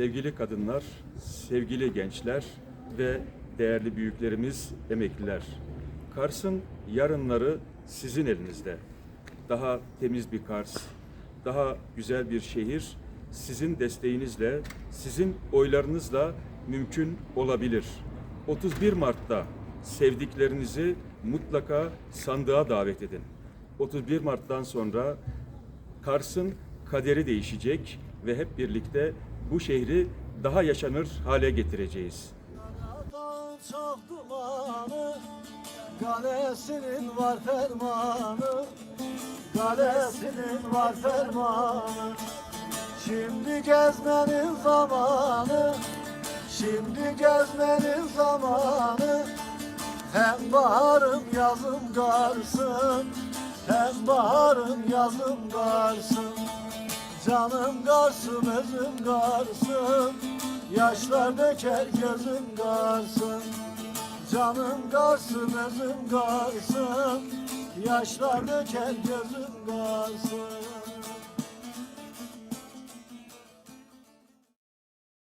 sevgili kadınlar, sevgili gençler ve değerli büyüklerimiz, emekliler. Kars'ın yarınları sizin elinizde. Daha temiz bir Kars, daha güzel bir şehir sizin desteğinizle, sizin oylarınızla mümkün olabilir. 31 Mart'ta sevdiklerinizi mutlaka sandığa davet edin. 31 Mart'tan sonra Kars'ın kaderi değişecek ve hep birlikte bu şehri daha yaşanır hale getireceğiz. Kalesinin var fermanı. Kalesinin var fermanı. Şimdi gezmenin zamanı Şimdi gezmenin zamanı. Hem baharım yazım garsın Hem baharım yazım garsın Canım garsın özüm garsın Yaşlar döker gözüm garsın Canım garsın özüm garsın Yaşlar döker gözüm garsın